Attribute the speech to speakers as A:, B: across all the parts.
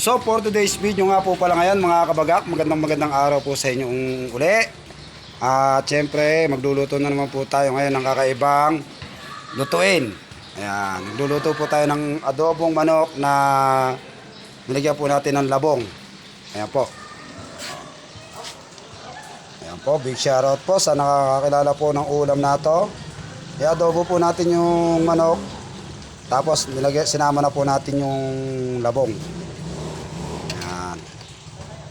A: So for today's video nga po pala ngayon mga kabagak, magandang magandang araw po sa inyong uli. At syempre magluluto na naman po tayo ngayon ng kakaibang lutuin. Ayan, nagluluto po tayo ng adobong manok na nilagyan po natin ng labong. Ayan po. Ayan po, big shoutout po sa nakakakilala po ng ulam na to. I-adobo po natin yung manok. Tapos nilagay, sinama na po natin yung labong.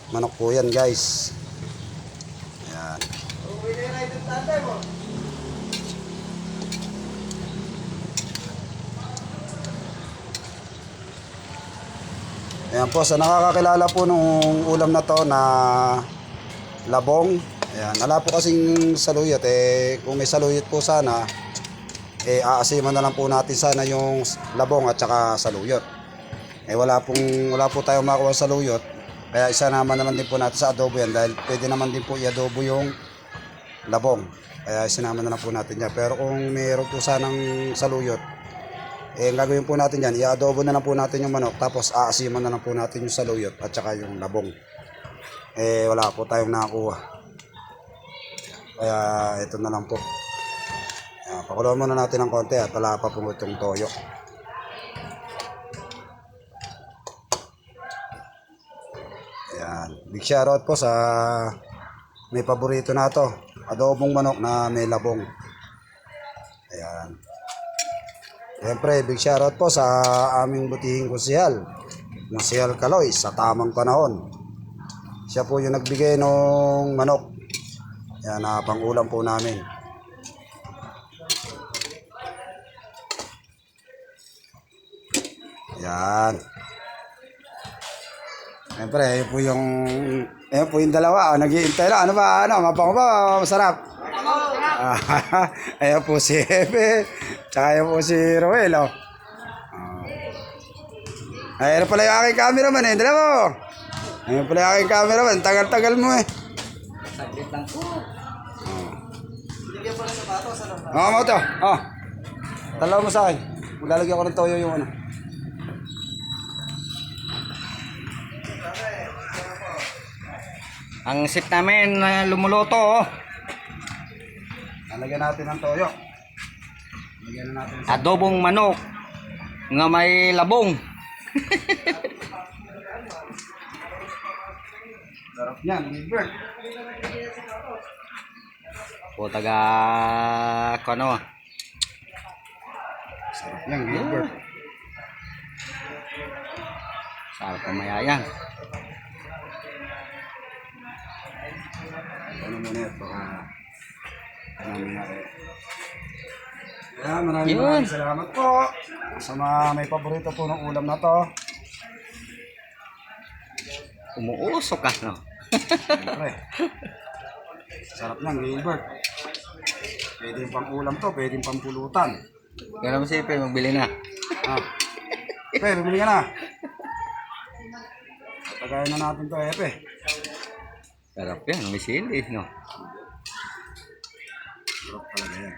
A: Manok po yan guys. Ayan. Ayan po, sa nakakakilala po nung ulam na to na labong. Ayan, wala po kasing saluyot. Eh, kung may saluyot po sana, eh, aasiman na lang po natin sana yung labong at saka saluyot. Eh, wala, pong, wala po tayong makuha sa saluyot. Kaya isa naman naman din po natin sa adobo yan dahil pwede naman din po i-adobo yung labong. Kaya isinama na lang po natin yan. Pero kung mayroon po sanang saluyot, eh, gagawin po natin yan, i-adobo na lang po natin yung manok, tapos aasiman na lang po natin yung saluyot at saka yung labong. Eh, wala po tayong nakakuha. Kaya, ito na lang po. Ayan, pakuluan muna natin ng konti at wala pa po itong toyo. Ayan, big shoutout po sa may paborito na to. Adobong manok na may labong. Ayan. Siyempre, big shoutout po sa aming butihing kusyal. Kusyal Kaloy sa tamang panahon. Siya po yung nagbigay ng manok. Yan, na pangulam po namin. Yan. Siyempre, ayun po yung, ayun po yung dalawa. Oh, Nag-iintay na. Ano ba? Ano? Mapango ba? Masarap? Ah, ayun po si Epe. Tsaka ayun po si Roel. Oh. Ayun pala yung aking cameraman eh. Dala mo. Ayun pala yung aking cameraman. Tagal-tagal mo eh.
B: Saglit lang po.
A: Oo mo to. Oh. Dalawa mo sa akin. Maglalagyan ko ng toyo yung ano.
B: Ang sit namin na lumuluto, oh.
A: Lalagyan natin ng toyo. Lagyan na natin sa...
B: adobong manok nga may labong.
A: Sarap yan. Gilbert.
B: O taga ano,
A: Sarap yan. Gilbert.
B: sarap pamayayang.
A: Ano muna ito? Baka... Ano muna eh. Kaya maraming
B: Yun.
A: maraming salamat po sa mga may paborito po ng ulam na to.
B: Umuusok ka, no?
A: Siyempre. Sarap yan, Gilbert. Pwede pang ulam to, pwede pang pulutan.
B: Ganun si Ipe, magbili na.
A: Ah. Pe, bumili ka na. Tagayin na natin to, Epe.
B: Sarap yan, may sili, no?
A: Sarap talaga yan.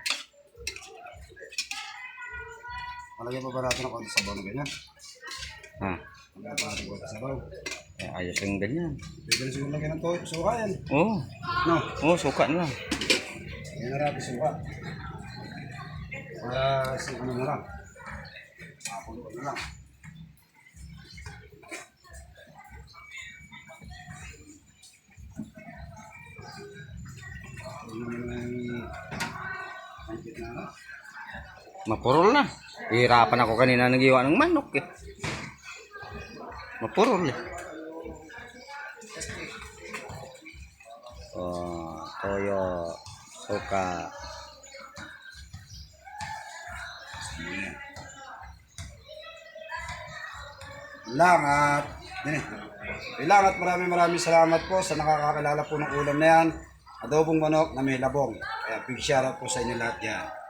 A: Malagyan pa ba natin ng konti sabaw na ganyan?
B: Ha?
A: Malagyan pa natin konti sabaw.
B: Eh, ayos yung ganyan.
A: Pwede na siguro lagyan ng toyo. Suka yan.
B: Oo,
A: No,
B: oh, suka na lang.
A: yan na natin suka. Para sa ano na lang. Makapuluan na lang. Ano naman ang gitna na?
B: Mapurol na. Hihirapan ako kanina nagiwa ng manok, eh. Mapurol, eh. Oh, toyo, suka.
A: lang at yun eh. Lang at maraming maraming salamat po sa nakakakilala po ng ulam na yan. Adobong manok na may labong. Kaya big shoutout po sa inyo lahat yan.